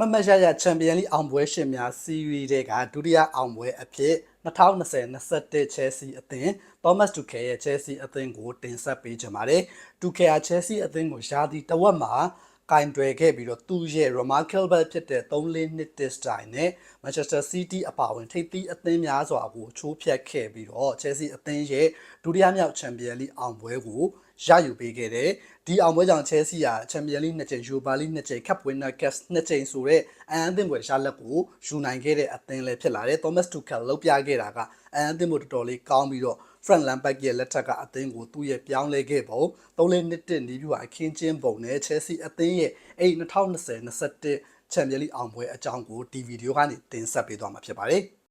မမတ်ရရချန်ပီယံလိအောင်ပွဲရှင်များစီးရီးတဲ့ကဒုတိယအောင်ပွဲအဖြစ်2020-21 Chelsea အသင်း Thomas Tuchel ရဲ့ Chelsea အသင်းကိုတင်ဆက်ပေးကြပါတယ်။ Tuchel က Chelsea အသင်းကိုယာတီတဝက်မှာကင်တွယ်ခဲ့ပြီးတော့သူ့ရဲ့ remarkable ဖြစ်တဲ့3-2 style နဲ့ Manchester City အပါအဝင်ထိပ်သီးအသင်းများစွာကိုချိုးဖျက်ခဲ့ပြီးတော့ Chelsea အသင်းရဲ့ဒုတိယမြောက်ချန်ပီယံလိအောင်ပွဲကိုရယူပေးခဲ့တယ်။ဒီအောင်ပွဲကြောင့် Chelsea ကချန်ပီယံလိနှစ်ကြိမ် Europa League နှစ်ကြိမ် Cup Winner Cup နှစ်ကြိမ်ဆိုတဲ့အန်အသင်းပွဲရလက်ကိုယူနိုင်ခဲ့တဲ့အသင်းလည်းဖြစ်လာတယ်။ Thomas Tuchel လောက်ပြခဲ့တာကအန်အသင်းပွဲတော်တော်လေးကောင်းပြီးတော့ Frank Lampard ရဲ့လက်ထက်ကအသင်းကိုသူ့ရဲ့ပြောင်းလဲခဲ့ပုံ3-2နီးပြူအခင်းချင်းပုံနဲ့ Chelsea အသင်းရဲ့အဲ့2020-21ချန်ပီယံလိအောင်ပွဲအကြောင်းကိုဒီဗီဒီယိုကနေတင်ဆက်ပေးသွားမှာဖြစ်ပါတယ်။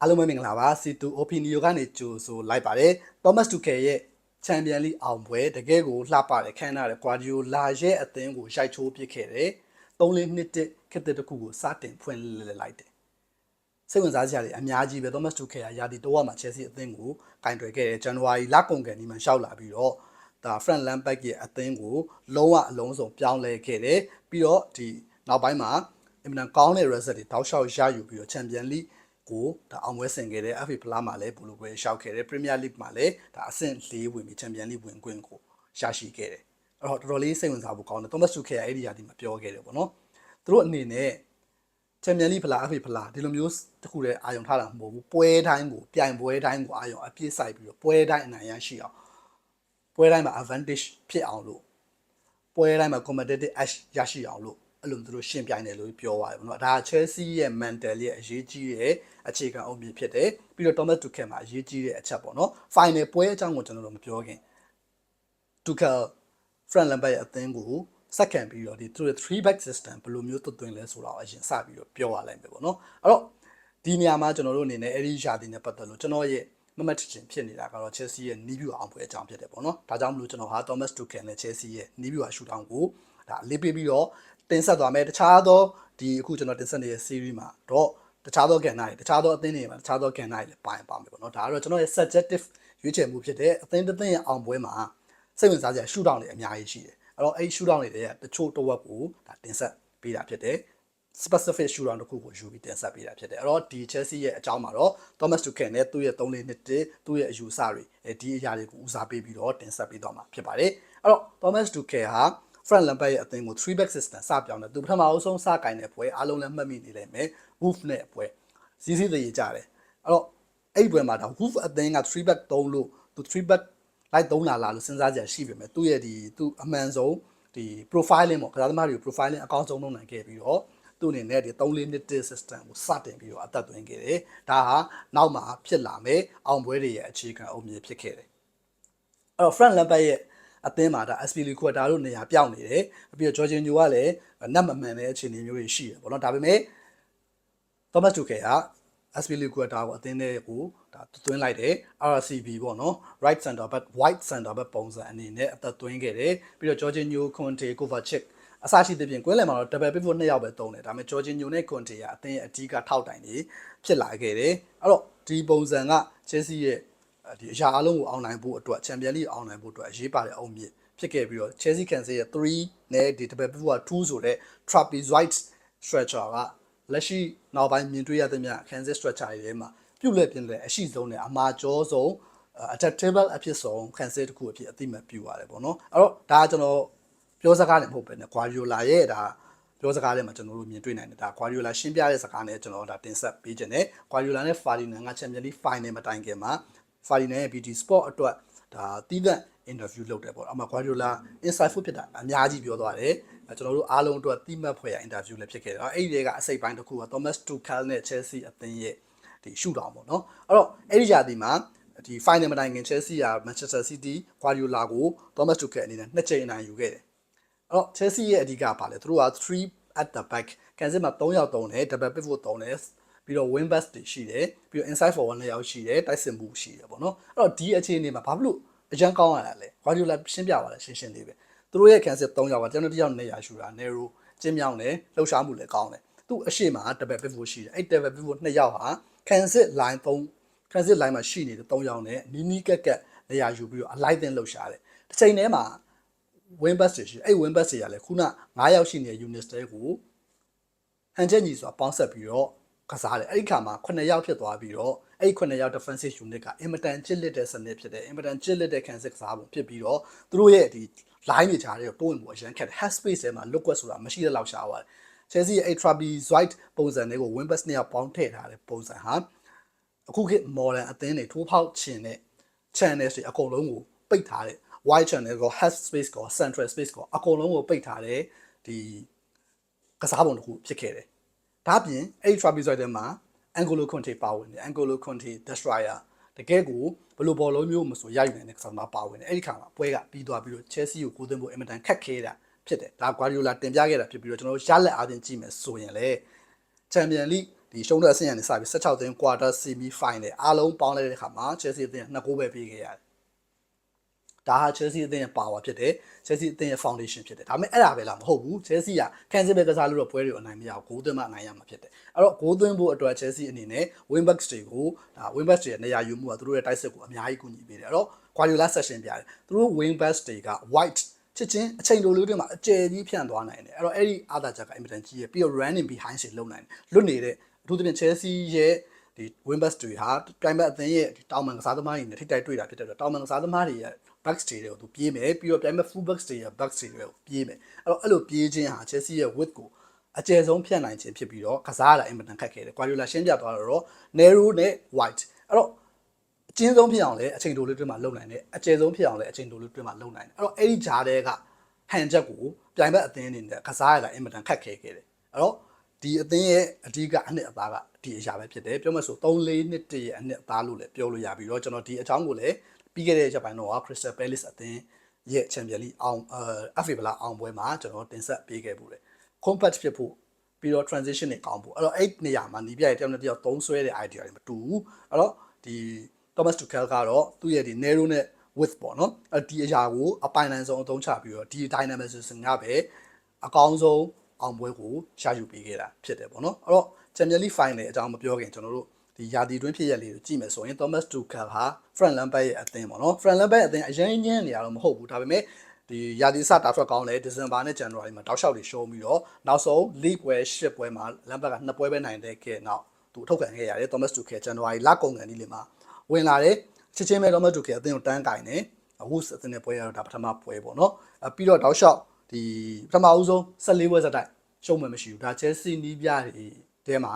အားလုံးပဲမင်္ဂလာပါ C2 Opinio ကနေကြိုဆိုလိုက်ပါတယ် Thomas Tuchel ရဲ့ချန်ပီယံလိအောင်ပွဲတကယ်ကိုလှပတယ်ခမ်းနားတယ် Guardiola ရဲ့အသင်းကိုရိုက်ချိုးပစ်ခဲ့တယ်3-2နှစ်ခက်တဲ့တစ်ခုကိုစတင်ဖွင့်လှစ်လိုက်တယ်စိတ်ဝင်စားစရာတွေအများကြီးပဲ Thomas Tuchel ကယာတီတော့မှ Chelsea အသင်းကိုကင်တွယ်ခဲ့တယ် January လကုန်ကန်ဒီမှာရှောက်လာပြီးတော့ဒါ Frank Lampard ရဲ့အသင်းကိုလုံးဝအလုံးစုံပြောင်းလဲခဲ့တယ်ပြီးတော့ဒီနောက်ပိုင်းမှာအင်မတန်ကောင်းတဲ့ result တွေတောက်လျှောက်ရယူပြီးတော့ Champion League ကိုဒါအောင်ပွဲဆင်ခဲ့တယ် FA ဖလားမှာလည်းဘူလိုပွဲရှောက်ခဲ့တယ် Premier League မှာလည်းဒါအဆင့်၄ဝင်ပြီး Champion League ဝင်ခွင့်ကိုရရှိခဲ့တယ်အဲ့တော့တော်တော်လေးစိတ်ဝင်စားဖို့ကောင်းတယ် Thomas Tuchel အဲ့ဒီရာဒီမှာပြောခဲ့တယ်ပေါ့နော်သူတို့အနေနဲ့ချန်ပီယံလိဖလားအဖေဖလားဒီလိုမျိုးတခုတည်းအာယုံထားတာမဟုတ်ဘူးပွဲတိုင်းကိုပြိုင်ပွဲတိုင်းကိုအာယုံအပြည့်စိုက်ပြီးတော့ပွဲတိုင်းအနိုင်ရရှိအောင်ပွဲတိုင်းမှာ advantage ဖြစ်အောင်လို့ပွဲတိုင်းမှာ competitive edge ရရှိအောင်လို့ အဲ့လိုသူတို့ရှင်းပြိုင်တယ်လို့ပြောသွားတယ်ပေါ့နော်ဒါ Chelsea ရဲ့ mental ရဲ့အရေးကြီးတဲ့အခြေခံအုံမြစ်ဖြစ်တယ်ပြီးတော့ Thomas Tuchel မှာအရေးကြီးတဲ့အချက်ပေါ့နော် final ပွဲအကြောင်းကိုကျွန်တော်တို့မပြောခင် Tuchel Frank Lampard ရဲ့အသင်းကိုစက္ကန့်ပြီးတော့ဒီသူတို့3 back system ဘယ်လိုမျိုးသွတ်သွင်းလဲဆိုတာအရင်စပြီးတော့ပြောရလိုက်မယ်ပေါ့နော်အဲ့တော့ဒီနေရာမှာကျွန်တော်တို့အနေနဲ့အဲ့ဒီယာတီနဲ့ပတ်သက်လို့ကျွန်တော်ရဲ့မမတ်ချင်ဖြစ်နေတာကတော့ Chelsea ရဲ့နီးပြူအောင်ပွဲအကြောင်းဖြစ်တယ်ပေါ့နော်ဒါကြောင့်မလို့ကျွန်တော်ဟာ Thomas Tuchel နဲ့ Chelsea ရဲ့နီးပြူအရှူတောင်းကိုဒါလေးပေးပြီးတော့ တင်ဆက်သွားမယ်တခြားသောဒီအခုကျွန်တော်တင်ဆက်နေတဲ့ series မှာတော့တခြားသောကဏ္ဍတွေတခြားသောအသင်းတွေမှာတခြားသောကဏ္ဍတွေလည်းပါရင်ပါမယ်ပေါ့နော်ဒါကတော့ကျွန်တော်ရဲ့ subjective ရွေးချယ်မှုဖြစ်တဲ့အသင်းတစ်သင်းရဲ့အောင်ပွဲမှာစိတ်ဝင်စားစရာရှူတောင်းတွေအများကြီးရှိတယ်အဲ့တော့အဲ့ shootout တွေတည်းကတချို့တစ်ဝက်ကိုဒါတင်ဆက်ပေးတာဖြစ်တယ် specific shootout တစ်ခုကိုယူပြီးတင်ဆက်ပေးတာဖြစ်တယ်အဲ့တော့ဒီ Chelsea ရဲ့အကြောင်းမှာတော့ Thomas Tuchel နဲ့သူ့ရဲ့3လေးနှစ်တည်းသူ့ရဲ့အယူဆတွေအဲဒီအရာတွေကိုဦးစားပေးပြီးတော့တင်ဆက်ပေးသွားမှာဖြစ်ပါတယ်အဲ့တော့ Thomas Tuchel ဟာ Frank Lampard ရဲ့အသင်းကို3 back system စပြောင်းတယ်သူပထမအဆုံးစကင်တဲ့ပွဲအားလုံးလည်းမှတ်မိနေလိမ့်မယ် Wolf နဲ့ပွဲစီးစီးတည်ကြတယ်အဲ့တော့အဲ့ဒီပွဲမှာဒါ Wolf အသင်းက3 back 3လို့သူ3 back လိုက်သုံးလာလာလို့စဉ်းစားကြရရှိပြီမယ်သူ့ရဲ့ဒီသူအမှန်ဆုံးဒီ profiling ပေါ့ကစားသမားတွေကို profiling အကောင်းဆုံးလုပ်နိုင်ခဲ့ပြီးတော့သူ့အနေနဲ့ဒီ3-4 system ကိုစတင်ပြီးတော့အသက်သွင်းခဲ့တယ်ဒါဟာနောက်မှာဖြစ်လာမယ်အောင်ပွဲတွေရဲ့အခြေခံအုံမြစ်ဖြစ်ခဲ့တယ်အဲ့တော့ Frank Lampard ရဲ့ အသင်းမှာဒါ SP Liquidata တို့နေရာပြောင်းနေတယ်ပြီးတော့ Jorginho ကလည်းနတ်မမှန်တဲ့အခြေအနေမျိုးတွေရှိတယ်ပေါ့နော်ဒါပေမဲ့ Thomas Tuchel က SP Liquidata ကိုအသင်းတွေကိုဒါသွင်းလိုက်တယ် RCB ပေါ့နော် right center back white center back ပုံစံအနေနဲ့အသက်သွင်းခဲ့တယ်ပြီးတော့ Jorginho Conte Kovacic အစရှိသဖြင့်ကွင်းလယ်မှာတော့ double pivot နှစ်ယောက်ပဲတုံးတယ်ဒါပေမဲ့ Jorginho နဲ့ Conte ကအသင်းရဲ့အဓိကထောက်တိုင်တွေဖြစ်လာခဲ့တယ်အဲ့တော့ဒီပုံစံက Chelsea ရဲ့ ဒီအရာအလုံးကိုအောင်နိုင်ဖို့အတွက် Champions League အောင်နိုင်ဖို့အတွက်အရေးပါတဲ့အုံမြစ်ဖြစ်ခဲ့ပြီးတော့ Chelsea Kansas ရဲ့3နဲ့ဒီ double pivot 2ဆိုတဲ့ trapezoid stretcher ကလက်ရှိနောက်ပိုင်းမြင်တွေ့ရသမျှ Kansas stretcher တွေထဲမှာပြုတ်လက်ပြင်လက်အရှိဆုံးနဲ့အမာကျော်ဆုံး adaptable အဖြစ်ဆုံး Kansas တခုအဖြစ်အသိမှတ်ပြုရတယ်ပေါ့နော်အဲ့တော့ဒါကကျွန်တော်ပြောစကားလည်းမဟုတ်ပဲね Guardiola ရဲ့ဒါပြောစကားထဲမှာကျွန်တော်တို့မြင်တွေ့နိုင်တယ်ဒါ Guardiola ရှင်းပြတဲ့စကားနဲ့ကျွန်တော်ဒါတင်ဆက်ပေးခြင်းနဲ့ Guardiola နဲ့ Ferdinand က Champions League Final မတိုင်ခင်မှာ Ferdinand ရဲ့ BT Sport အတွက်ဒါတီးသန့် interview လုပ်တယ်ပေါ့အမ Guardiola insightful ဖြစ်တာအများကြီးပြောသွားတယ်ကျွန်တော်တို့အားလုံးအတွက်တိမှတ်ဖွယ်ရ interview လည်းဖြစ်ခဲ့တယ်အဲ့ဒီတွေကအစိပ်ပိုင်းတစ်ခုက Thomas Tuchel နဲ့ Chelsea အသင်းရဲ့ဒီရှုထောင်ပေါ့နော်အဲ့တော့အဲ့ဒီຢာဒီမှာဒီ final မတိုင်ခင် Chelsea က Manchester City Guardiola ကို Thomas Tuchel အနေနဲ့နှစ်ချိန်အနိုင်ယူခဲ့တယ်အဲ့တော့ Chelsea ရဲ့အဓိကပါလေသူတို့က3 at the back ကန်စစ်မှာ3ယောက်တုံးတယ် double pivot တုံးတယ် ပြီးတော့ wing back တွေရှိတယ်ပြီးတော့ inside forward 2ယောက်ရှိတယ်တိုက်စစ်မှုရှိတယ်ပေါ့နော်အဲ့တော့ဒီအခြေအနေမှာဘာဖြစ်လို့အရန်ကောင်းရတာလဲ Guardiola ရှင်းပြပါလားရှင်းရှင်းလေးပဲသူတို့ရဲ့ cancel 3ယောက်ကကျွန်တော်တယောက်နေရာရှူတာ narrow ကျင်းမြောင်းတယ်လှုပ်ရှားမှုလည်းကောင်းတယ်သူ့အရှိမ double pivot ရှိတယ်အဲ့ double pivot 2ယောက်ဟာ cancel line 3 transit line မှာရှိနေတဲ့3ယောက်နဲ့နီးနီးကက်ကက်နေရာယူပြီးတော့အလိုက်တင်လှုပ်ရှားတယ်တစ်ချိန်တည်းမှာ win bus တွေရှိတယ်အဲ့ win bus တွေကလည်းခုန9ယောက်ရှိနေတဲ့ unit တွေကိုဟန်ချက်ညီစွာပေါင်းဆက်ပြီးတော့ ကစားတယ်အဲ့ဒီခါမှာ9ယောက်ဖြစ်သွားပြီးတော့အဲ့ဒီ9ယောက် defensive unit ကအင်မတန်ချစ်လက်တဲ့စနစ်ဖြစ်တယ်အင်မတန်ချစ်လက်တဲ့ခံစစ်ကစားပုံဖြစ်ပြီးတော့သူတို့ရဲ့ဒီ line တွေကြားတွေကိုတိုးဝင်ဖို့အရန်ခက်တယ် head space ထဲမှာ look quest ဆိုတာမရှိတဲ့လောက်ရှားသွားတယ် Chelsea ရဲ့ trapezoid ပုံစံတွေကို win bus နဲ့ပေါင်းထည့်ထားတဲ့ပုံစံဟာအခုခေတ် modern အသင်းတွေထိုးဖောက်ခြင်းတဲ့ channel တွေအကုန်လုံးကိုပိတ်ထားတဲ့ wide channel ကို head space ကို central space ကိုအကုန်လုံးကိုပိတ်ထားတဲ့ဒီကစားပုံတစ်ခုဖြစ်ခဲ့တယ်။ ဒါပြင်အဲ့ဒီ trapezoid ထဲမှာ Angolo Conte ပါဝင်တယ် Angolo Conte destroyer တကယ်ကိုဘယ်လိုဘောလုံးမျိုးမဆိုရယူနိုင်တဲ့ကစားသမားပါဝင်တယ်အဲ့ဒီခါမှာပွဲကပြီးသွားပြီးတော့ Chelsea ကိုကိုသွင်းဖို့အင်မတန်ခက်ခဲတာဖြစ်တယ်ဒါ Guardiola တင်ပြခဲ့တာဖြစ်ပြီးတော့ကျွန်တော်တို့ရလက်အားဖြင့်ကြည့်မယ်ဆိုရင်လေ Champions League ဒီရှုံးတဲ့အဆင့်ရနေစပြီး16သိန်း quarter semi final အားလုံးပေါင်းလိုက်တဲ့အခါမှာ Chelsea အသင်းနှစ်ကိုးပဲပေးခဲ့ရတယ် ဒါဟာ Chelsea အသင်းရဲ့ power ဖြစ်တယ် Chelsea အသင်းရဲ့ foundation ဖြစ်တယ်ဒါပေမဲ့အဲ့ဒါပဲလားမဟုတ်ဘူး Chelsea ကခံစစ်ပဲကစားလို့တော့ပွဲတွေကိုအနိုင်မရဘူးဂိုးသွင်းမှအနိုင်ရမှာဖြစ်တယ်အဲ့တော့ဂိုးသွင်းဖို့အတွက် Chelsea အနေနဲ့ wing backs တွေကိုဒါ wing backs တွေရဲ့နေရာယူမှုကသူတို့ရဲ့တိုက်စစ်ကိုအများကြီးကူညီပေးတယ်အဲ့တော့ Guardiola session ပြတယ်သူတို့ wing backs တွေက white ချစ်ချင်းအချိန်တိုလေးတွေမှာအကျယ်ကြီးဖြန့်သွားနိုင်တယ်အဲ့တော့အဲ့ဒီအာသာချက်ကအင်မတန်ကြီးရပြီးတော့ running behind ရှေ့လုံနိုင်တယ်လွတ်နေတဲ့အထူးသဖြင့် Chelsea ရဲ့ဒီ wing backs တွေဟာပြိုင်ဘက်အသင်းရဲ့တောင်ပန်ကစားသမားတွေနဲ့ထိတိုက်တွေ့တာဖြစ်တဲ့အတွက်တောင်ပန်ကစားသမားတွေရဲ့ back stage တွေကိုသူပြေးမယ်ပြီးတော့ပြိုင်ဘက် full back stage ရဲ့ back stage တွေကိုပြေးမယ်အဲ့တော့အဲ့လိုပြေးခြင်းဟာ Chelsea ရဲ့ width ကိုအကျယ်ဆုံးဖြန့်နိုင်ခြင်းဖြစ်ပြီးတော့ကစားရတာအင်မတန်ခက်ခဲတယ် Guardiola ရှင်းပြသွားတော့ narrow နဲ့ wide အဲ့တော့အကျဉ်းဆုံးဖြစ်အောင်လည်းအချိန်တိုလေးတွင်းမှာလုံနိုင်တယ်အကျယ်ဆုံးဖြစ်အောင်လည်းအချိန်တိုလေးတွင်းမှာလုံနိုင်တယ်အဲ့တော့အဲ့ဒီဂျားတဲ့ကဟန်ချက်ကိုပြိုင်ဘက်အသင်းအနေနဲ့ကစားရတာအင်မတန်ခက်ခဲခဲ့တယ်အဲ့တော့ဒီအသင်းရဲ့အဓိကအနှစ်အသားကဒီအရာပဲဖြစ်တယ်ပြောမှဆို3-4နှစ်တည်းရဲ့အနှစ်အသားလို့လည်းပြောလို့ရပြီးတော့ကျွန်တော်ဒီအကြောင်းကိုလည်း ပြီးခဲ့တဲ့ရက်ပိုင်းတော့ Crystal Palace အသင်းရဲ့ Champions League အောင်အဲ FA ဗလာအောင်ပွဲမှာကျွန်တော်တင်ဆက်ပေးခဲ့ပူတယ် compact ဖြစ်ဖို့ပြီးတော့ transition တွေကောင်းဖို့အဲ့တော့အဲ့နေရာမှာနီးပြရဲ့တယောက်နဲ့တယောက်သုံးဆွဲတဲ့ idea တွေမတူဘူးအဲ့တော့ဒီ Thomas Tuchel ကတော့သူ့ရဲ့ဒီ narrow နဲ့ width ပေါ့နော်အဲ့ဒီအရာကိုအပိုင်နိုင်ဆုံးအသုံးချပြီးတော့ဒီ dynamism ကပဲအကောင်းဆုံးအောင်ပွဲကိုရယူပေးခဲ့တာဖြစ်တယ်ပေါ့နော်အဲ့တော့ Champions League final အကြောင်းမပြောခင်ကျွန်တော်တို့ ဒီယာတီတွင်းဖြစ်ရက်လေးကိုကြည့်မယ်ဆိုရင် Thomas Tuchel ဟာ Frank Lampard ရဲ့အသင်းပေါ့နော် Frank Lampard ရဲ့အသင်းအရင်ညင်းနေရတော့မဟုတ်ဘူးဒါပေမဲ့ဒီယာတီစတာထွက်ကောင်းလဲဒီဇင်ဘာနဲ့ January မှာတောက်လျှောက်တွေရှုံးပြီးတော့နောက်ဆုံး League ပွဲ10ပွဲမှာ Lampard ကနှစ်ပွဲပဲနိုင်တဲ့ခဲ့နောက်သူထုတ်ခံခဲ့ရတယ် Thomas Tuchel January လကုန်ကန်ဒီလေမှာဝင်လာတယ်ချက်ချင်းပဲ Thomas Tuchel အသင်းကိုတန်းကင်တယ်အခုအသင်းနဲ့ပွဲရတော့ဒါပထမပွဲပေါ့နော်ပြီးတော့တောက်လျှောက်ဒီပထမဦးဆုံး14ပွဲစတိုက်ရှုံးမှမရှိဘူးဒါ Chelsea နီးပြတွေတဲမှာ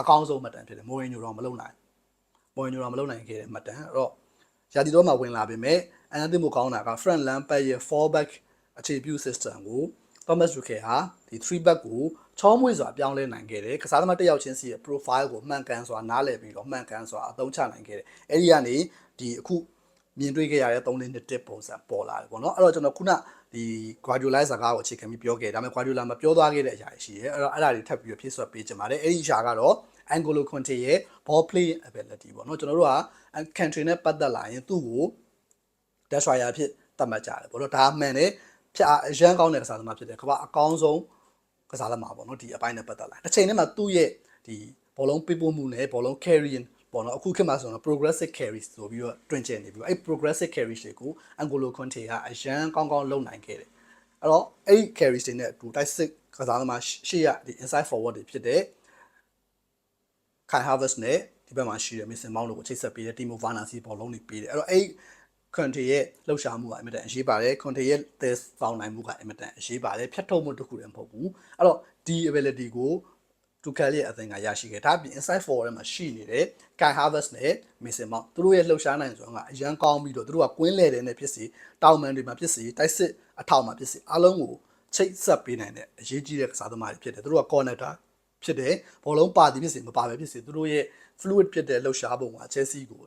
အကောင်းဆုံးမှတ်တမ်းဖြစ်တယ်မိုရင်ညိုတော့မလုံနိုင်မိုရင်ညိုတော့မလုံနိုင်ခဲ့တဲ့မှတ်တမ်းအဲ့တော့ရာသီတော်မှာဝင်လာပေမဲ့အန်အသင်းမကောင်းတာက Frank Lampard ရဲ့ fallback အခြေပြု system ကို Thomas Tuchel ဟာဒီ3 back ကိုချောမွေ့စွာပြောင်းလဲနိုင်ခဲ့တယ်ကစားသမားတစ်ယောက်ချင်းစီရဲ့ profile ကိုမှန်ကန်စွာနားလည်ပြီးတော့မှန်ကန်စွာအသုံးချနိုင်ခဲ့တယ်အဲ့ဒီကနေဒီအခုမြင်တွေ့ခဲ့ရတဲ့3နှစ်တစ်ပုံစံပေါ်လာတယ်ပေါ့နော်အဲ့တော့ကျွန်တော်ခုန ဒီ Guardiola စကားကိုအခြေခံပြီးပြောခဲ့ဒါပေမဲ့ Guardiola မပြောသွားခဲ့တဲ့အရာရှိတယ်အဲ့တော့အဲ့ဒါတွေထပ်ပြီးဖြည့်ဆွတ်ပေးချင်ပါတယ်အဲ့ဒီအရာကတော့ Angolo Conte ရဲ့ ball play ability ပေါ့နော်ကျွန်တော်တို့က country နဲ့ပတ်သက်လာရင်သူ့ကို destroyer ဖြစ်သတ်မှတ်ကြတယ်ပေါ့နော်ဒါမှန်တယ်ဖြတ်အရန်ကောင်းတဲ့ကစားသမားဖြစ်တယ်ကမ္ဘာအကောင်းဆုံးကစားသမားပေါ့နော်ဒီအပိုင်းနဲ့ပတ်သက်လာတစ်ချိန်တည်းမှာသူ့ရဲ့ဒီဘောလုံးပေးပို့မှုနဲ့ဘောလုံး carrying ပေါ့နော်အခုခေတ်မှာဆိုတော့ progressive carry ဆိုပြီးတော့တွင်ကျယ်နေပြီးတော့အဲ့ progressive carry တွေကို Angolo Conte ကအရန်ကောင်းကောင်းလုပ်နိုင်ခဲ့တယ်အဲ့တော့အဲ့ carry တွေနဲ့အတူတိုက်စစ်ကစားသမားရှေ့ရဒီ inside forward တွေဖြစ်တဲ့ Kai Havertz နဲ့ဒီဘက်မှာရှိတဲ့ Mason Mount တို့ကိုချိတ်ဆက်ပေးတဲ့ Timo Werner စီဘောလုံးတွေပေးတယ်အဲ့တော့အဲ့ Conte ရဲ့လှုပ်ရှားမှုကအင်မတန်အရေးပါတယ် Conte ရဲ့ test ပေါင်းနိုင်မှုကအင်မတန်အရေးပါတယ်ဖြတ်ထုတ်မှုတစ်ခုတည်းမဟုတ်ဘူးအဲ့တော့ဒီ ability ကို တူကယ်ရဲ့အသင်ကရရှိခဲ့ဒါပြင် inside forward ထဲမှာရှိနေတဲ့ Kai Havertz နဲ့ Mason Mount သူတို့ရဲ့လှုပ်ရှားနိုင်စွမ်းကအရန်ကောင်းပြီးတော့သူတို့ကကွင်းလဲတဲ့နဲ့ဖြစ်စီတောင်မန်တွေမှာဖြစ်စီတိုက်စစ်အထောက်မှာဖြစ်စီအားလုံးကိုချိတ်ဆက်ပေးနိုင်တဲ့အရေးကြီးတဲ့ကစားသမားတွေဖြစ်တယ်သူတို့က connector ဖြစ်တယ်ဘောလုံးပါသည်ဖြစ်စီမပါပဲဖြစ်စီသူတို့ရဲ့ fluid ဖြစ်တဲ့လှုပ်ရှားပုံက Chelsea ကို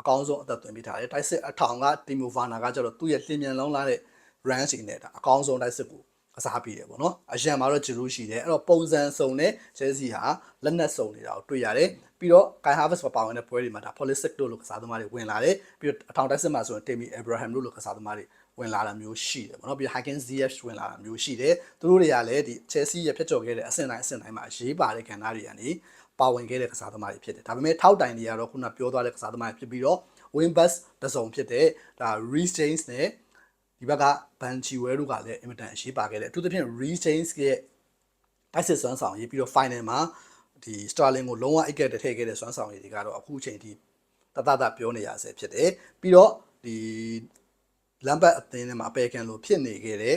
အကောင်းဆုံးအသက်သွင်းပေးထားတယ်တိုက်စစ်အထောင်ကတီမိုဗာနာကကျတော့သူ့ရဲ့လျင်မြန်လုံးလာတဲ့ run စီနဲ့ဒါအကောင်းဆုံးတိုက်စစ်ကို ကစားပြီးတယ်ပေါ့နော်အရန်မှာတော့ဂျီရူးရှိတယ်အဲ့တော့ပုံစံစုံနဲ့ Chelsea ဟာလက်နက်စုံနေတာကိုတွေ့ရတယ်ပြီးတော့ Kai Havertz ပါဝင်တဲ့ပွဲတွေမှာဒါ Pulisic တို့လိုကစားသမားတွေဝင်လာတယ်ပြီးတော့အထောင်တိုက်စစ်မှာဆိုရင် Tammy Abraham တို့လိုကစားသမားတွေဝင်လာတာမျိုးရှိတယ်ပေါ့နော်ပြီး Hakim Ziyech ဝင်လာတာမျိုးရှိတယ်သူတို့တွေကလည်းဒီ Chelsea ရဲ့ဖြစ်ကျော်ခဲ့တဲ့အဆင့်တိုင်းအဆင့်တိုင်းမှာရေးပါတဲ့ခံစားတွေကနေပါဝင်ခဲ့တဲ့ကစားသမားတွေဖြစ်တယ်ဒါပေမဲ့ထောက်တိုင်တွေကတော့ခုနပြောသွားတဲ့ကစားသမားတွေဖြစ်ပြီးတော့ win bus တစ်စုံဖြစ်တဲ့ဒါ Reece James နဲ့ ဒီဒီဘက်ကဘန်ချီဝဲတို့ကလည်းအင်မတန်အရှိပါခဲ့တယ်အထူးသဖြင့် rechains ရဲ့တိုက်စစ်စွမ်းဆောင်ရေးပြီးတော့ final မှာဒီ Starling ကိုလုံးဝအိတ်ကက်တထည့်ခဲ့တဲ့စွမ်းဆောင်ရေးတွေကတော့အခုချိန်ထိတတတပြောနေရဆဲဖြစ်တယ်ပြီးတော့ဒီလမ်ဘတ်အသင်းထဲမှာအပယ်ခံလို့ဖြစ်နေခဲ့တဲ့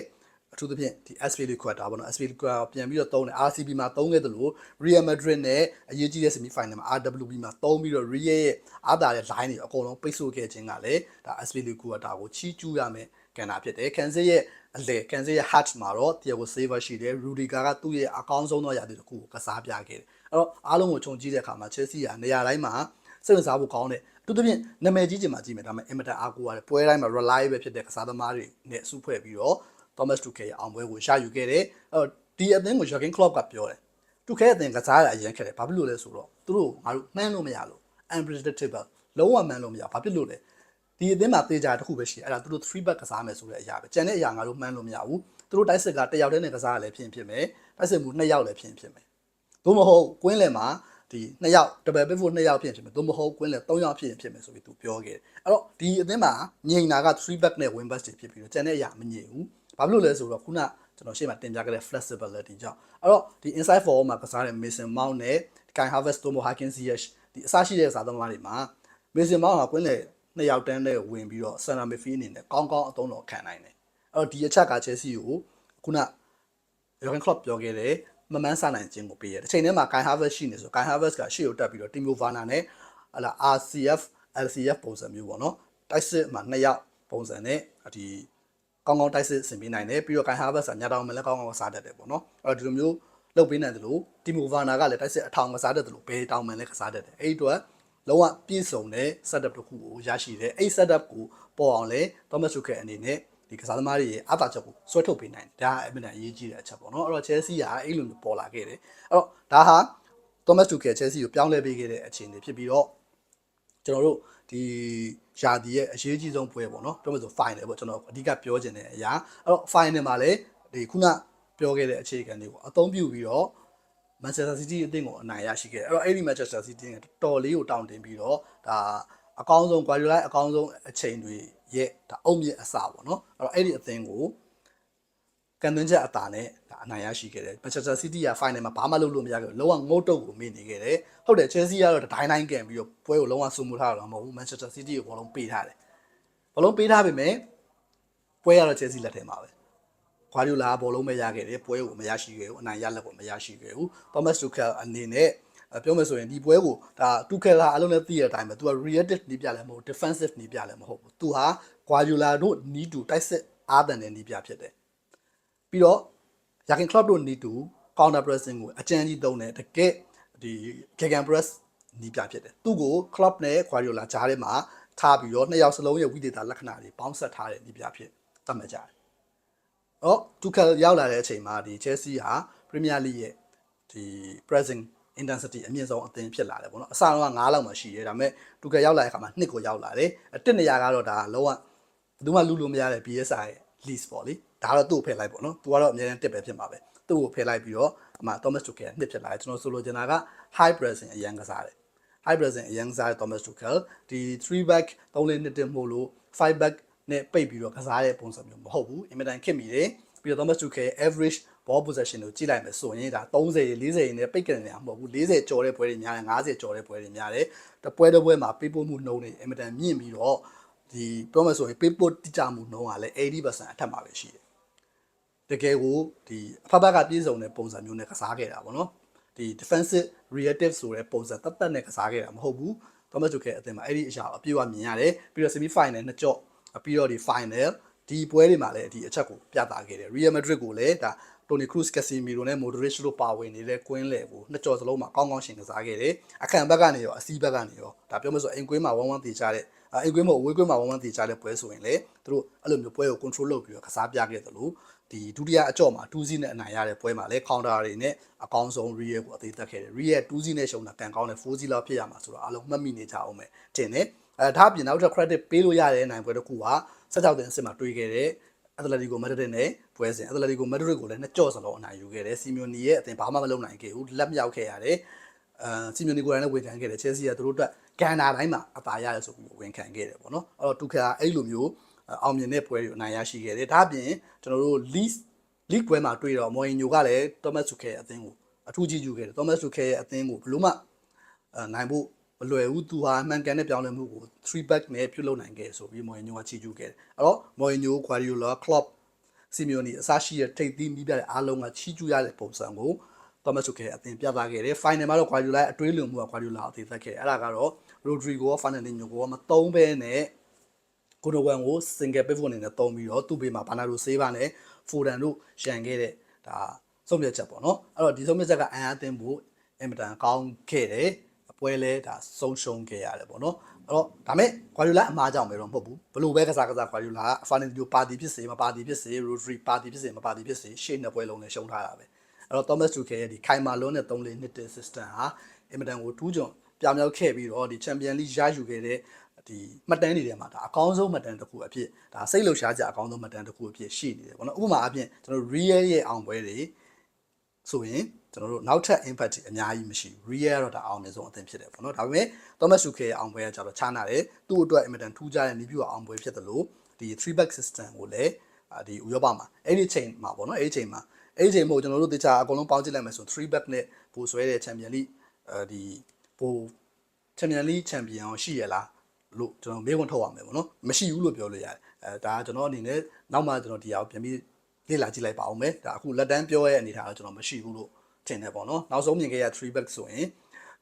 အထူးသဖြင့်ဒီ SP လေးခွတ်တာပေါ့နော် SP လေးခွတ်ပြန်ပြီးတော့သုံးတယ် RCB မှာသုံးခဲ့တယ်လို့ Real Madrid နဲ့အရေးကြီးတဲ့ semi final မှာ RWB မှာသုံးပြီးတော့ Real ရဲ့အားသာတဲ့ line တွေအကုန်လုံးပိတ်ဆို့ခဲ့ခြင်းကလည်းဒါ SP လေးခွတ်တာကိုချီးကျူးရမယ် ကန်တာဖြစ်တယ်ကန်စစ်ရဲ့အလေကန်စစ်ရဲ့ heart မှာတော့ Thiago Silva ရှိတယ် Rudiger ကသူ့ရဲ့အကောင်းဆုံးသောရာသီတစ်ခုကိုကစားပြခဲ့တယ်အဲ့တော့အားလုံးကိုခြုံကြည့်တဲ့အခါမှာ Chelsea ကနေရာတိုင်းမှာစိတ်ဝင်စားဖို့ကောင်းတယ်အထူးသဖြင့်နာမည်ကြီးချင်မှကြီးမယ်ဒါပေမဲ့အင်မတန်အားကိုးရတယ်ပွဲတိုင်းမှာ reliable ဖြစ်တဲ့ကစားသမားတွေနဲ့စုဖွဲ့ပြီးတော့ Thomas Tuchel ရဲ့အောင်ပွဲကိုရယူခဲ့တယ်အဲ့တော့ဒီအသင်းကို Jurgen Klopp ကပြောတယ် Tuchel အသင်းကစားရအရင်ခက်တယ်ဘာဖြစ်လို့လဲဆိုတော့သူတို့ငါတို့မှန်းလို့မရလို့ unpredictable လုံးဝမှန်းလို့မရဘာဖြစ်လို့လဲ ဒီအသင်းမှာတေးကြတစ်ခုပဲရှိတယ်အဲ့ဒါသူတို့3 back ကစားမယ်ဆိုတဲ့အရာပဲကျန်တဲ့အရာငါတို့မှန်းလို့မရဘူးသူတို့တိုက်စစ်ကတစ်ယောက်တည်းနဲ့ကစားရလဲဖြစ်ရင်ဖြစ်မယ်တိုက်စစ်မှုနှစ်ယောက်လည်းဖြစ်ရင်ဖြစ်မယ်သို့မဟုတ်ကွင်းလယ်မှာဒီနှစ်ယောက် double pivot နှစ်ယောက်ဖြစ်ရင်ဖြစ်မယ်သို့မဟုတ်ကွင်းလယ်၃ယောက်ဖြစ်ရင်ဖြစ်မယ်ဆိုပြီးသူပြောခဲ့တယ်အဲ့တော့ဒီအသင်းမှာငြိမ်တာက3 back နဲ့ wing back တွေဖြစ်ပြီးတော့ကျန်တဲ့အရာမငြိမ်ဘူးဘာဖြစ်လို့လဲဆိုတော့ခုနကျွန်တော်ရှေ့မှာတင်ပြခဲ့တဲ့ flexibility ကြောင့်အဲ့တော့ဒီ inside forward မှာကစားတဲ့ Mason Mount နဲ့ Kai Havertz တို့မ Hakim Ziyech ဒီအစရှိတဲ့စားသမားတွေမှာ Mason Mount ကကွင်းလေ နှစ်ယောက်တန်းနဲ့ဝင်ပြီးတော့ center midfield အနေနဲ့ကောင်းကောင်းအသုံးတော်ခံနိုင်တယ်အဲ့တော့ဒီအချက်က Chelsea ကိုခုန Jurgen Klopp ပြောခဲ့တယ်မမှန်းဆနိုင်ခြင်းကိုပေးရတယ်တစ်ချိန်တည်းမှာ Kai Havertz ရှိနေဆို Kai Havertz ကရှေ့ကိုတက်ပြီးတော့ Timo Werner နဲ့ဟလာ RCF LCF ပုံစံမျိုးပေါ့နော်တိုက်စစ်မှာနှစ်ယောက်ပုံစံနဲ့ဒီကောင်းကောင်းတိုက်စစ်ဆင်ပေးနိုင်တယ်ပြီးတော့ Kai Havertz ကညတောင်မလဲကောင်းကောင်းစားတတ်တယ်ပေါ့နော်အဲ့တော့ဒီလိုမျိုးလုပ်ပေးနိုင်တယ်လို့ Timo Werner ကလည်းတိုက်စစ်အထောင်ကစားတတ်တယ်လို့ဘယ်တောင်မှလည်းကစားတတ်တယ်အဲ့ဒီအတွက် လုံးဝပြည့်စုံတဲ့ setup တစ်ခုကိုရရှိတယ်အဲ့ setup ကိုပေါ်အောင်လဲ Thomas Tuchel အနေနဲ့ဒီကစားသမားတွေရဲ့အသာချက်ကိုဆွဲထုတ်ပေးနိုင်တယ်ဒါအမြဲတမ်းအရေးကြီးတဲ့အချက်ပေါ့နော်အဲ့တော့ Chelsea ကအဲ့လိုမျိုးပေါ်လာခဲ့တယ်အဲ့တော့ဒါဟာ Thomas Tuchel Chelsea ကိုပြောင်းလဲပေးခဲ့တဲ့အခြေအနေဖြစ်ပြီးတော့ကျွန်တော်တို့ဒီယာဒီရဲ့အရေးကြီးဆုံးပွဲပေါ့နော်ပြောမယ်ဆို final ပေါ့ကျွန်တော်အဓိကပြောချင်တဲ့အရာအဲ့တော့ final မှာလည်းဒီခုနပြောခဲ့တဲ့အခြေခံတွေကိုအသုံးပြုပြီးတော့ Manchester City အသင်းကိုအနိုင်ရရှိခဲ့တယ်အဲ့တော့အဲ့ဒီ Manchester City ကတော်တော်လေးကိုတောင်းတင်ပြီးတော့ဒါအကောင်းဆုံး Guardiola အကောင်းဆုံးအချိန်တွေရဲ့ဒါအုံမြင့်အစပေါ့နော်အဲ့တော့အဲ့ဒီအသင်းကိုကန်သွင်းချက်အတာနဲ့ဒါအနိုင်ရရှိခဲ့တယ် Manchester City က final မှာဘာမှလုပ်လို့မရခဲ့ဘူးလုံးဝငုတ်တုတ်ကိုမေ့နေခဲ့တယ်ဟုတ်တယ် Chelsea ကတော့ဒိုင်းတိုင်းကန်ပြီးတော့ပွဲကိုလုံးဝစုမှုထားတာမဟုတ်ဘူး Manchester City ကိုဘောလုံးပေးထားတယ်ဘောလုံးပေးထားပေမဲ့ပွဲကတော့ Chelsea လက်ထဲမှာပဲ ခွာဒီယိုလာဘောလုံးမရခဲ့တယ်ပွဲကိုမရရှိခဲ့ဘူးအနိုင်ရလက်ကိုမရရှိခဲ့ဘူး Thomas Tuchel အနေနဲ့ပြောမယ်ဆိုရင်ဒီပွဲကိုဒါ Tuchel ကအလုံးနဲ့သိတဲ့အတိုင်းပဲ तू က reactive နေပြလည်းမဟုတ် defensive နေပြလည်းမဟုတ်ဘူး तू ဟာ Guardiola တို့ need to တိုက်စစ်အားတန်တဲ့နေပြဖြစ်တယ်ပြီးတော့ Jurgen Klopp တို့ need to counter pressing ကိုအကြမ်းကြီးသုံးတယ်တကယ်ဒီ Gegen press နီးပြဖြစ်တယ်သူ့ကို Klopp နဲ့ Guardiola ကြားထဲမှာထားပြီးတော့နှစ်ယောက်စလုံးရဲ့ဝိသေသလက္ခဏာတွေပေါင်းဆက်ထားတဲ့နီးပြဖြစ်သတ်မှတ်ကြတယ်။ အော်တူကယ်ရောက်လာတဲ့အချိန်မှာဒီ Chelsea ဟာ Premier League ရဲ့ဒီ pressing intensity အမြင့်ဆုံးအသင်းဖြစ်လာတယ်ပေါ့နော်။အစတော့9လောက်မှရှိတယ်ဒါပေမဲ့တူကယ်ရောက်လာတဲ့အခါမှာ2ကိုရောက်လာတယ်။တစ်နေရာကတော့ဒါလုံးဝဘယ်သူမှလူလို့မရတဲ့ BSI ရဲ့ list ပေါ့လေ။ဒါတော့သူ့ကိုဖယ်လိုက်ပေါ့နော်။ तू ကတော့အများနဲ့တစ်ပဲဖြစ်မှာပဲ။သူ့ကိုဖယ်လိုက်ပြီးတော့အမှ Thomas Tuchel နှစ်ဖြစ်လာတယ်ကျွန်တော်ဆိုလိုချင်တာက high pressing အရန်ကစားတယ် high pressing အရန်ကစားတဲ့ Thomas Tuchel ဒီ3 back 3လေးနှစ်တင်မို့လို့5 back နဲ့ပိတ်ပြီးတော့ကစားတဲ့ပုံစံမျိုးမဟုတ်ဘူးအင်မတန်ခက်မိတယ်ပြီးတော့ Thomas Tuchel ရဲ့ average ball possession ကိုကြည့်လိုက်မယ်ဆိုရင်ဒါ30 40ရင်းနဲ့ပိတ်ကြနေတာမဟုတ်ဘူး40ကျော်တဲ့ပွဲတွေများတယ်50ကျော်တဲ့ပွဲတွေများတယ်တပွဲတစ်ပွဲမှာပေးပို့မှုနှုန်းတွေအင်မတန်မြင့်ပြီးတော့ဒီပြောမယ်ဆိုရင်ပေးပို့တိကျမှုနှုန်းကလည်း80%အထက်မှာပဲရှိတယ်တကယ်ကိုဒီအဖက်ဘက်ကပြည်စုံတဲ့ပုံစံမျိုးနဲ့ကစားခဲ့တာပေါ့နော်ဒီ defensive reactive ဆိုတဲ့ပုံစံတတ်တတ်နဲ့ကစားခဲ့တာမဟုတ်ဘူး Thomas Tuchel အသင်းမှာအဲ့ဒီအရာအပြည့်အဝမြင်ရတယ်ပြီးတော့ semi final နှစ်ကြော့ ပြီးတော့ဒီ final ဒီပွဲတွေမှာလည်းဒီအချက်ကိုပြသခဲ့တယ် Real Madrid ကိုလည်းဒါတိုနီခရုစ်ကက်စီမီရိုနဲ့မိုဒရစ်တို့ပါဝင်နေတဲ့ကွင်းလယ်ကိုနှစ်ကြော်စလုံးမှာကောင်းကောင်းရှင်ကစားခဲ့တယ်အခန့်ဘက်ကနေရောအစီးဘက်ကနေရောဒါပြောမလို့ဆိုအိမ်ကွင်းမှာဝမ်းဝမ်းတည်ကြတဲ့အိမ်ကွင်းမှာအဝေးကွင်းမှာဝမ်းဝမ်းတည်ကြတဲ့ပွဲဆိုရင်လေသူတို့အဲ့လိုမျိုးပွဲကို control လုပ်ပြီးတော့ကစားပြခဲ့တယ်လို့ဒီဒုတိယအကြော့မှာ2စီးနဲ့အနိုင်ရတဲ့ပွဲမှာလည်း counter တွေနဲ့အကောင်းဆုံး Real ကိုအသေးသက်ခဲ့တယ် Real 2စီးနဲ့ရှုံတာကန်ကောင်းတဲ့4စီးလောက်ဖြစ်ရမှာဆိုတော့အားလုံးမှတ်မိနေကြအောင်မယ်တင်တယ် အဲဒါအပြင်နောက်ထပ် credit ပေးလို့ရတဲ့နိုင်ပွဲတစ်ခုက16တင်အစ်စ်မှာတွေးခဲ့တဲ့အက်တလက်တီကိုမက်ဒရစ်နဲ့ပွဲစဉ်အက်တလက်တီကိုမက်ဒရစ်ကိုလည်းနှစ်ကြော့စလုံးအနိုင်ယူခဲ့တယ်စီမီယိုနီရဲ့အသင်ဘာမှမလုပ်နိုင်ခဲ့ဘူးလက်မြောက်ခဲ့ရတယ်အဲစီမီယိုနီကိုလည်းဝန်ခံခဲ့တယ်ချယ်ဆီကသူတို့အတွက်ကန်နာတိုင်းမှာအသာရတယ်ဆိုပြီးဝန်ခံခဲ့တယ်ပေါ့နော်အဲ့တော့တူခါအဲ့လိုမျိုးအောင်မြင်တဲ့ပွဲတွေအနိုင်ရရှိခဲ့တယ်ဒါအပြင်ကျွန်တော်တို့ league league ပွဲမှာတွေ့တော့မော်ရင်ညိုကလည်း Thomas Tuchel ရဲ့အသင်းကိုအထူးကြီးကျူခဲ့တယ် Thomas Tuchel ရဲ့အသင်းကိုဘယ်လို့မှအဲနိုင်ဖို့ မလွယ်ဘူးသူဟာမှန်ကန်တဲ့ပြောင်းလဲမှုကို3 back နဲ့ပြုလုပ်နိုင်ခဲ့ဆိုပြီးမော်ရင်ညိုကချီးကျူးခဲ့တယ်အဲ့တော့မော်ရင်ညို Guardiola Klopp စီမီယိုနီအစားရှိတဲ့ထိပ်သီးမိပြတဲ့အားလုံးကချီးကျူးရတဲ့ပုံစံကိုသောမတ်ဆုခဲအသင်ပြသခဲ့တယ်။ final မှာတော့ Guardiola ရဲ့အတွေးလွန်မှုက Guardiola အသေးသက်ခဲ့တယ်။အဲ့ဒါကတော့ Rodrigo ရော Fernandinho ကိုမသုံးဘဲနဲ့ကိုဒိုဝန်ကို single pivot အနေနဲ့သုံးပြီးတော့သူ့ဘေးမှာ Bernardo Silva နဲ့ Foden တို့ရန်ခဲ့တဲ့ဒါဆုံးဖြတ်ချက်ပေါ့နော်။အဲ့တော့ဒီဆုံးဖြတ်ချက်ကအန်အားသင်းဖို့အင်မတန်ကောင်းခဲ့တယ်။အ ပွဲလဲဒါဆုံးရှုံးခဲ့ရတယ်ပေါ့နော်။အဲ့တော့ဒါမဲ့ Guardiola အမှားကြောင့်ပဲတော့မဟုတ်ဘူး။ဘလို့ပဲကစားကစား Guardiola က Fernandinho ပါတီဖြစ်စေမပါတီဖြစ်စေ Rodri ပါတီဖြစ်စေမပါတီဖြစ်စေရှေ့နှစ်ပွဲလုံးနဲ့ရှုံးထားတာပဲ။အဲ့တော့ Thomas Tuchel ရဲ့ဒီခိုင်မာလွန်းတဲ့3လေးနှစ်တဲ့ system ဟာအင်မတန်ကိုထူးချွန်ပြောင်မြောက်ခဲ့ပြီးတော့ဒီ Champion League ရယူခဲ့တဲ့ဒီမှတ်တမ်းတွေထဲမှာဒါအကောင်းဆုံးမှတ်တမ်းတစ်ခုအဖြစ်ဒါစိတ်လှုပ်ရှားကြအကောင်းဆုံးမှတ်တမ်းတစ်ခုအဖြစ်ရှိနေတယ်ပေါ့နော်ဥပမာအဖြစ်ကျွန်တော်တို့ Real ရဲ့အောင်ပွဲတွေ ဆိုရင်ကျွန်တော်တို့နောက်ထပ် impact တွေအများကြီးမရှိဘူး Real တော့ဒါအောင်မြင်ဆုံးအသင်းဖြစ်တယ်ပေါ့နော်ဒါပေမဲ့ Thomas Tuchel ရဲ့အောင်ပွဲကကြတော့ခြားနာတယ်သူ့အတွက်အင်မတန်ထူးခြားတဲ့နီးပြူအောင်ပွဲဖြစ်တယ်လို့ဒီ3 back system ကိုလည်းဒီဥရောပမှာအဲ့ဒီချိန်မှာပေါ့နော်အဲ့ဒီချိန်မှာအဲ့ဒီချိန်မို့ကျွန်တော်တို့တခြားအကုန်လုံးပေါင်းကြည့်လိုက်မယ်ဆို3 back နဲ့ပိုဆွဲတဲ့ Champion League အဲဒီပို Champion League Champion ရှိရလားလို့ကျွန်တော်မေးခွန်းထုတ်ရမယ်ပေါ့နော်မရှိဘူးလို့ပြောလို့ရတယ်အဲဒါကကျွန်တော်အနေနဲ့နောက်မှကျွန်တော်ဒီအောင်ပြန်ပြီး လေ့လာကြည့်လိုက်ပါအောင်မယ်ဒါအခုလက်တန်းပြောရဲ့အနေထားတော့ကျွန်တော်မရှိဘူးလို့ထင်တယ်ပေါ့နော်နောက်ဆုံးမြင်ခဲ့ရ3 back ဆိုရင်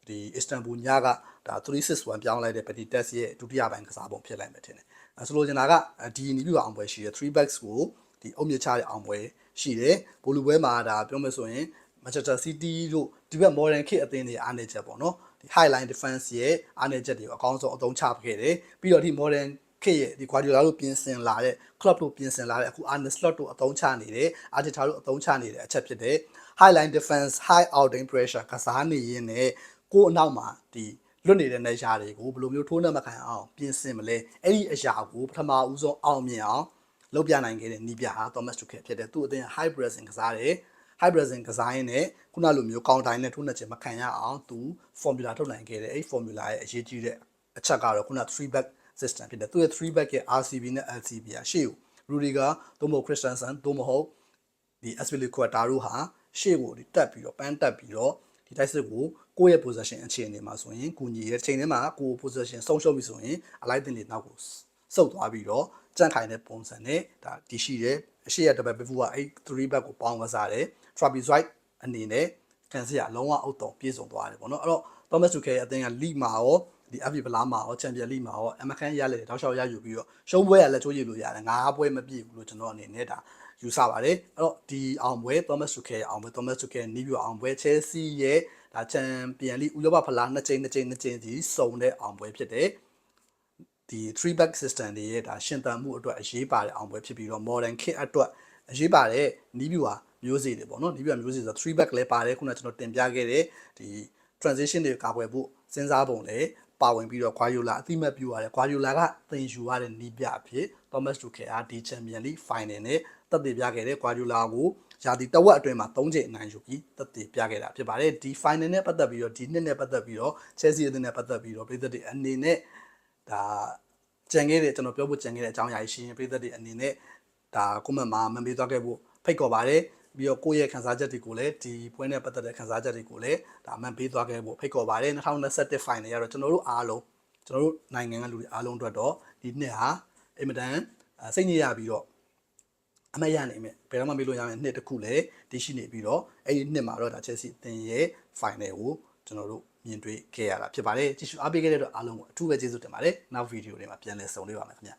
ဒီ Istanbul ညကဒါ361ပြောင်းလိုက်တဲ့ Petit Test ရဲ့ဒုတိယပိုင်းကစားပုံဖြစ်လိုက်မယ်ထင်တယ်အဲဆိုလိုချင်တာကဒီနီးပြအောင်ပွဲရှိတယ်3 backs ကိုဒီအုံမြချတဲ့အောင်ပွဲရှိတယ်ဘိုလူပွဲမှာဒါပြောမယ်ဆိုရင် Manchester City တို့ဒီဘက် modern kit အသင်းတွေအားနေချက်ပေါ့နော်ဒီ highline defense ရဲ့အားနေချက်တွေကိုအကောင်းဆုံးအသုံးချခဲ့တယ်ပြီးတော့ဒီ modern kit ရဲ့ဒီ Guardiola တို့ပြင်ဆင်လာတဲ့ club တို့ပြင်ဆင်လာတဲ့အခု Arne Slot တို့အသုံးချနေတယ် Arteta တို့အသုံးချနေတဲ့အချက်ဖြစ်တယ် highline defense high outing pressure ကစားနေရင်းနဲ့ကိုယ့်အနောက်မှာဒီလွတ်နေတဲ့နေရာတွေကိုဘယ်လိုမျိုးထိုးနှက်မခံအောင်ပြင်ဆင်မလဲအဲ့ဒီအရာကိုပထမဦးဆုံးအောင်မြင်အောင်လုပ်ပြနိုင်ခဲ့တဲ့နီးပြဟာ Thomas Tuchel ဖြစ်တယ်သူ့အသင်း high pressing ကစားတယ် high pressing ကစားရင်းနဲ့ခုနလိုမျိုး counter နဲ့ထိုးနှက်ခြင်းမခံရအောင်သူ formula ထုတ်နိုင်ခဲ့တယ်အဲ့ formula ရဲ့အရေးကြီးတဲ့အချက်ကတော့ခုန3 back system ဖြစ်တယ်သူရဲ့3 back ရဲ့ RCB နဲ့ LCB อ่ะရှေ့ကို Rudiger သို့မဟုတ် Christensen သို့မဟုတ်ဒီ Aspilicueta တို့ဟာရှေ့ကိုဒီတက်ပြီးတော့ပန်းတက်ပြီးတော့ဒီတိုက်စစ်ကိုကိုယ့်ရဲ့ possession အခြေအနေမှာဆိုရင်ကုညီရဲ့ချိန်ထဲမှာကိုယ် possession ဆုံးရှုံးပြီဆိုရင်အလိုက်တင်တွေနောက်ကိုစုပ်သွားပြီးတော့ကြန့်ခိုင်တဲ့ပုံစံနဲ့ဒါဒီရှိတယ်အရှိရတပတ်ပဖူကအဲ့3 back ကိုပေါင်းကစားတယ် trapezoid အနေနဲ့ကန်စီကအလုံးဝအုတ်တုံပြေဆုံးသွားတယ်ပေါ့နော်အဲ့တော့ Thomas Tuchel ရဲ့အသင်းက league မှာရော ဒီ FA ဗလာမှာရော Champion League မှာရောအမခန်းရလက်တောက်လျှောက်ရယူပြီးတော့ရှုံးပွဲရလက်ချိုးရည်လို့ရတယ်ငါးပွဲမပြည့်ဘူးလို့ကျွန်တော်အနေနဲ့ဒါယူဆပါတယ်အဲ့တော့ဒီအောင်ပွဲ Thomas Tuchel ရဲ့အောင်ပွဲ Thomas Tuchel နီးပြအောင်ပွဲ Chelsea ရဲ့ဒါ Champion League ဥရောပဖလားနှစ်ကြိမ်နှစ်ကြိမ်နှစ်ကြိမ်စီစုံတဲ့အောင်ပွဲဖြစ်တယ်ဒီ three back system တွေရဲ့ဒါရှင်သန်မှုအတွက်အရေးပါတဲ့အောင်ပွဲဖြစ်ပြီးတော့ modern kit အတွက်အရေးပါတဲ့နီးပြဟာမျိုးစေ့တွေပေါ့နော်နီးပြမျိုးစေ့ဆိုတော့3 back လည်းပါတယ်ခုနကကျွန်တော်တင်ပြခဲ့တဲ့ဒီ transition တွေကာကွယ်ဖို့စဉ်းစားပုံလည်း ပါဝင်ပြီးတော့ Guardiola အတိမတ်ပြုရတယ် Guardiola ကသင်ယူရတဲ့နီးပြအဖြစ် Thomas Tuchel အားဒီ Champions League Final နဲ့တက်တည်ပြခဲ့တဲ့ Guardiola ကိုယာတီတဝက်အတွင်းမှာ၃ချိန်အနိုင်ယူပြီးတက်တည်ပြခဲ့တာဖြစ်ပါတယ်ဒီ Final နဲ့ပတ်သက်ပြီးတော့ဒီနှစ်နဲ့ပတ်သက်ပြီးတော့ Chelsea အသင်းနဲ့ပတ်သက်ပြီးတော့ပြည်သက်တွေအနေနဲ့ဒါကြံခဲ့တဲ့ကျွန်တော်ပြောဖို့ကြံခဲ့တဲ့အကြောင်းအရာရှိရင်ပြည်သက်တွေအနေနဲ့ဒါ comment မှာမန်ပေးသွားခဲ့ဖို့ဖိတ်ခေါ်ပါတယ် ပြီးတော့ကိုယ့်ရဲ့ခန်းစားချက်တွေကိုလည်းဒီပွဲနဲ့ပတ်သက်တဲ့ခန်းစားချက်တွေကိုလည်းဒါမှန်ပေးသွားခဲ့ဖို့ဖိတ်ခေါ်ပါတယ်2021 final ရတော့ကျွန်တော်တို့အားလုံးကျွန်တော်တို့နိုင်ငံကလူတွေအားလုံးအတွက်တော့ဒီနှစ်ဟာအင်မတန်စိတ်ညစ်ရပြီးတော့အမတ်ရနိုင်မယ်ဘယ်တော့မှမေးလို့ရမယ်နှစ်တစ်ခုလည်းတရှိနေပြီးတော့အဲ့ဒီနှစ်မှာတော့ဒါ Chelsea အသင်းရဲ့ final ကိုကျွန်တော်တို့မြင်တွေ့ခဲ့ရတာဖြစ်ပါတယ်ကြည့်ရှုအားပေးခဲ့တဲ့အတွက်အားလုံးကိုအထူးပဲကျေးဇူးတင်ပါတယ်နောက်ဗီဒီယိုတွေမှာပြန်လည်ဆုံတွေ့ပါမယ်ခင်ဗျာ